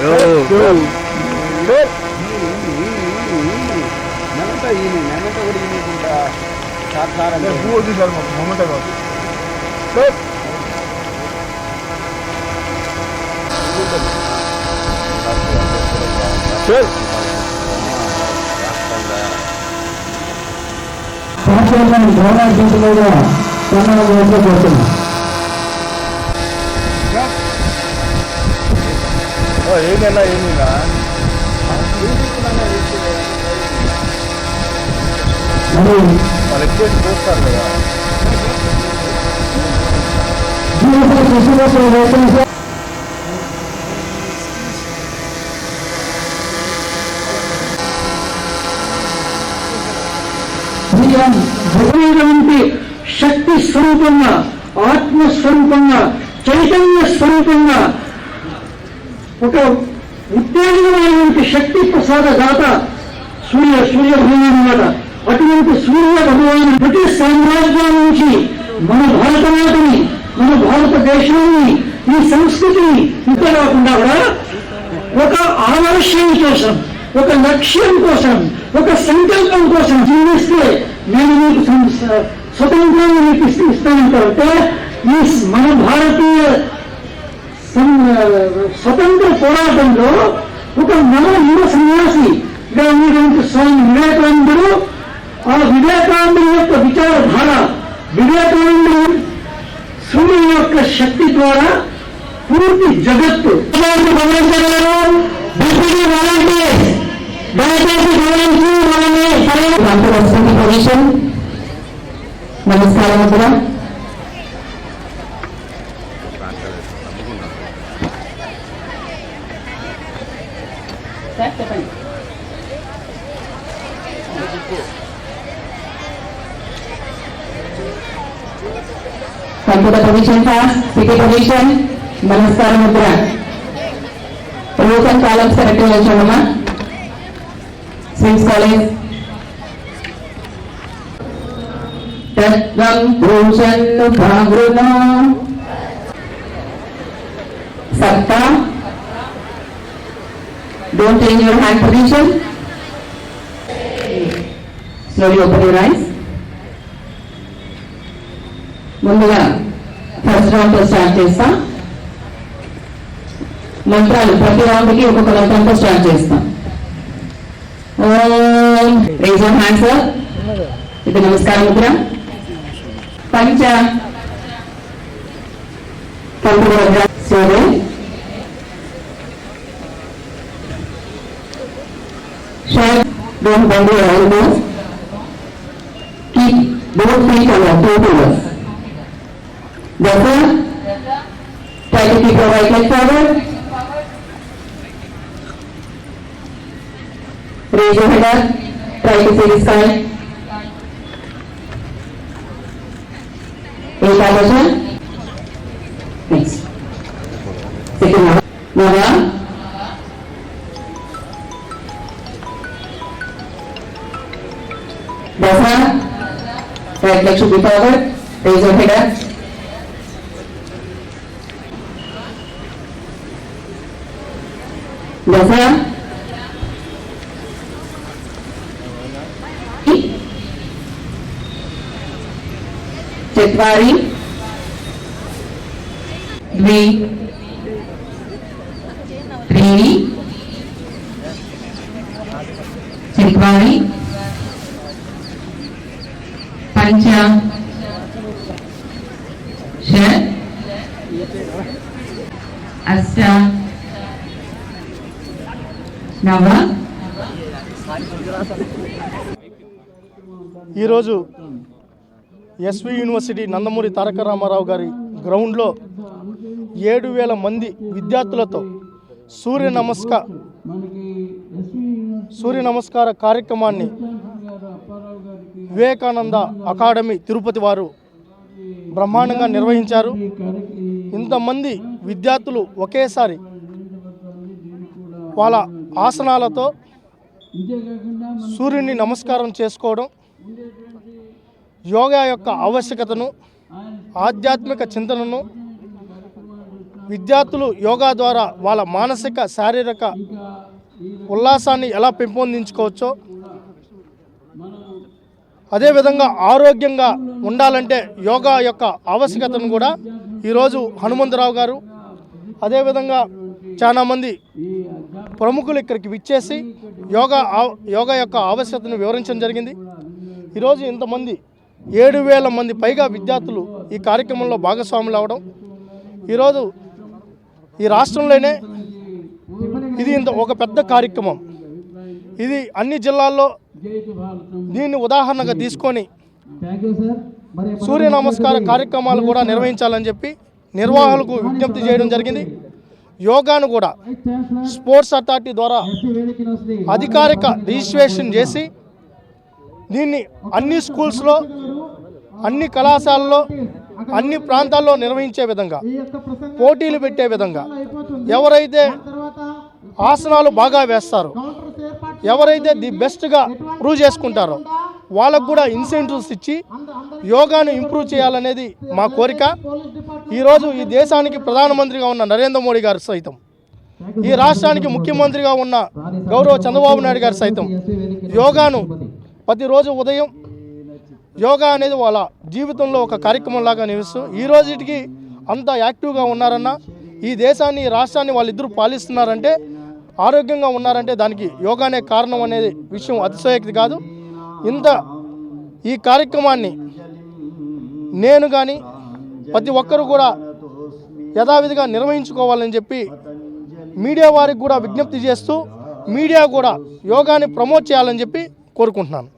నెలంతా ఈయన నెలంతా కూడా ఈయనకుంటా సార్ పువ్వు చూసారు మొమెంటే కాదు సంవత్సరం గవర్నమెంట్ కూడా కన్నడ కోరుతున్నాం ఏమైనా ఏమైనా మరి వాళ్ళు ఎక్కువ చూస్తారు కదా జీవిత కృషిలో వేతన భగవంతుడి శక్తి స్వరూపంగా ఆత్మ స్వరూపంగా చైతన్య స్వరూపంగా ఒక ఉత్తేజమైనటువంటి శక్తి ప్రసాద దాత సూర్య సూర్య భగవానుమాట అటువంటి సూర్య భగవాన్ బ్రిటిష్ సామ్రాజ్యం నుంచి మన భారతమాతని మన భారతదేశాన్ని ఈ సంస్కృతిని ఇంత కాకుండా కూడా ఒక ఆలస్యం కోసం ఒక లక్ష్యం కోసం ఒక సంకల్పం కోసం జీవిస్తే నేను మీకు స్వతంత్రాన్ని మీకు ఇస్తానంటే ఈ మన భారతీయ స్వతంత్ర పోరాటంలో ఒక నవ యువ సన్యాసి ఉన్నటువంటి స్వామి వివేకానందుడు ఆ వివేకానందుడు యొక్క విచారధార వివేకానందుడు సూర్యుని యొక్క శక్తి ద్వారా పూర్తి జగత్తు ఇలాంటి భగవంతుడు deputy Take the position fast. Take a position. Namaskar Mudra. Rules and columns correctly mentioned. Six colleagues. तत्त्वं पुरुषन् भागृणो सत्ता don't change your hand position slowly open your eyes ముందుగా ఫస్ట్ రౌండ్తో స్టార్ట్ చేస్తాం. మంత్రాలు ప్రతి రౌండ్కి ఒక్కొక్క మంత్రంతో స్టార్ట్ చేస్తాం. ఓం. రేజ్ హ్యాండ్స్ ఇది నమస్కారం ముద్ర. పంచ. పంపుల సూర్య short don't bend your elbows. Keep both feet on your toe Therefore, try to keep your right leg forward. Raise your head up. Try to see the sky. Ekadasha. Next. Second one. Nava. Dasa. Right leg should be forward. Raise your head up. దశ చత్వారి ద్వి త్రీణి చత్వారి పంచ అష్ట నవ. ఈరోజు SV university Nandamuri Taraka Ramarao గారి గ్రౌండ్లో ఏడు వేల మంది విద్యార్థులతో సూర్య నమస్కార సూర్య నమస్కార కార్యక్రమాన్ని వివేకానంద అకాడమీ తిరుపతి వారు బ్రహ్మాండంగా నిర్వహించారు. ఇంతమంది విద్యార్థులు ఒకేసారి వాళ్ళ ఆసనాలతో సూర్యుని నమస్కారం చేసుకోవడం యోగా యొక్క ఆవశ్యకతను ఆధ్యాత్మిక చింతనను విద్యార్థులు యోగా ద్వారా వాళ్ళ మానసిక శారీరక ఉల్లాసాన్ని ఎలా పెంపొందించుకోవచ్చో అదేవిధంగా ఆరోగ్యంగా ఉండాలంటే యోగా యొక్క ఆవశ్యకతను కూడా ఈరోజు హనుమంతరావు గారు అదేవిధంగా చాలామంది ప్రముఖులు ఇక్కడికి విచ్చేసి యోగా యోగా యొక్క ఆవశ్యకతను వివరించడం జరిగింది. ఈరోజు ఇంతమంది ఏడు వేల మంది పైగా విద్యార్థులు ఈ కార్యక్రమంలో భాగస్వాములు అవడం. ఈరోజు ఈ రాష్ట్రంలోనే ఇది ఇంత ఒక పెద్ద కార్యక్రమం. ఇది అన్ని జిల్లాల్లో దీన్ని ఉదాహరణగా తీసుకొని సూర్య నమస్కార కార్యక్రమాలు కూడా నిర్వహించాలని చెప్పి నిర్వాహకులకు విజ్ఞప్తి చేయడం జరిగింది. యోగాను కూడా స్పోర్ట్స్ అథారిటీ ద్వారా అధికారిక రిజిస్ట్రేషన్ చేసి దీన్ని అన్ని స్కూల్స్లో అన్ని కళాశాలలో అన్ని ప్రాంతాల్లో నిర్వహించే విధంగా పోటీలు పెట్టే విధంగా ఎవరైతే ఆసనాలు బాగా వేస్తారో ఎవరైతే ది బెస్ట్గా ప్రూవ్ చేసుకుంటారో వాళ్ళకు కూడా ఇన్సెంటివ్స్ ఇచ్చి యోగాను ఇంప్రూవ్ చేయాలనేది మా కోరిక. ఈరోజు ఈ దేశానికి ప్రధానమంత్రిగా ఉన్న నరేంద్ర మోడీ గారు సైతం. ఈ రాష్ట్రానికి ముఖ్యమంత్రిగా ఉన్న గౌరవ చంద్రబాబు నాయుడు గారు సైతం. యోగాను ప్రతిరోజు ఉదయం యోగా అనేది వాళ్ళ జీవితంలో ఒక కార్యక్రమం లాగా నిలుస్తూ ఈ రోజుకి అంత యాక్టివ్గా ఉన్నారన్న ఈ దేశాన్ని ఈ రాష్ట్రాన్ని వాళ్ళిద్దరూ పాలిస్తున్నారంటే ఆరోగ్యంగా ఉన్నారంటే దానికి యోగానే కారణం అనేది విషయం అతిశయోక్తి కాదు. ఇంత ఈ కార్యక్రమాన్ని నేను కానీ ప్రతి ఒక్కరు కూడా యథావిధిగా నిర్వహించుకోవాలని చెప్పి మీడియా వారికి కూడా విజ్ఞప్తి చేస్తూ మీడియా కూడా యోగాని ప్రమోట్ చేయాలని చెప్పి కోరుకుంటున్నాను.